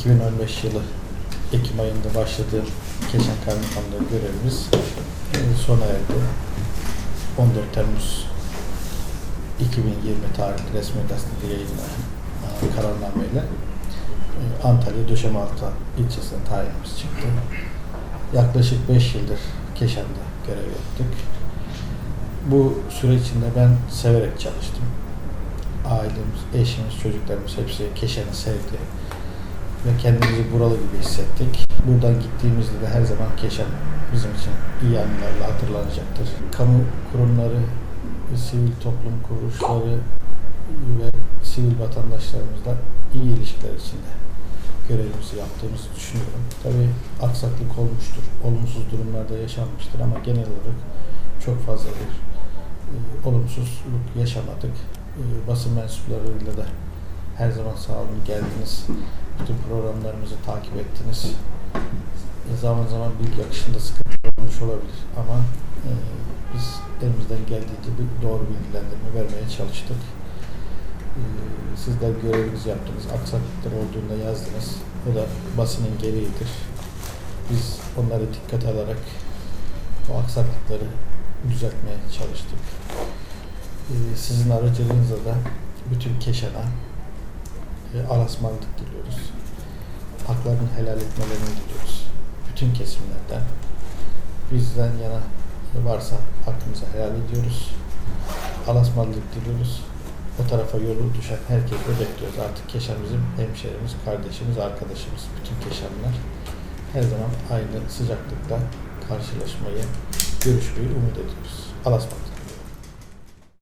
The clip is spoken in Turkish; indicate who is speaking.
Speaker 1: 2015 yılı Ekim ayında başladığım Keşan Kaymakamlığı görevimiz e, sona erdi. 14 Temmuz 2020 tarihli resmi gazetede yayınlanan e, kararnameyle e, Antalya Döşemealtı ilçesine tayinimiz çıktı. Yaklaşık 5 yıldır Keşan'da görev yaptık. Bu süre içinde ben severek çalıştım. Ailemiz, eşimiz, çocuklarımız hepsi Keşan'ı sevdi ve kendimizi buralı gibi hissettik. Buradan gittiğimizde de her zaman Keşan bizim için iyi anılarla hatırlanacaktır. Kamu kurumları, sivil toplum kuruluşları ve sivil vatandaşlarımızla iyi ilişkiler içinde görevimizi yaptığımızı düşünüyorum. Tabii aksaklık olmuştur, olumsuz durumlarda yaşanmıştır ama genel olarak çok fazla bir e, olumsuzluk yaşamadık. E, basın mensuplarıyla da her zaman sağ olun geldiniz. Bütün programlarımızı takip ettiniz. Zaman zaman bilgi akışında sıkıntı olmuş olabilir ama e, biz elimizden geldiğince bir doğru bilgilendirme vermeye çalıştık. E, sizler görevinizi yaptınız. Aksaklıklar olduğunda yazdınız. O da basının gereğidir. Biz onları dikkat alarak o aksaklıkları düzeltmeye çalıştık. E, sizin aracılığınızla da bütün Keşan'a e, alasmanlık diliyoruz. Haklarını helal etmelerini diliyoruz. Bütün kesimlerden. Bizden yana varsa hakkımızı helal ediyoruz. Alasmanlık diliyoruz. O tarafa yolu düşen herkesi bekliyoruz. Artık Keşan bizim hemşerimiz, kardeşimiz, arkadaşımız. Bütün Keşanlar her zaman aynı sıcaklıkta karşılaşmayı, görüşmeyi umut ediyoruz. Alasmanlık.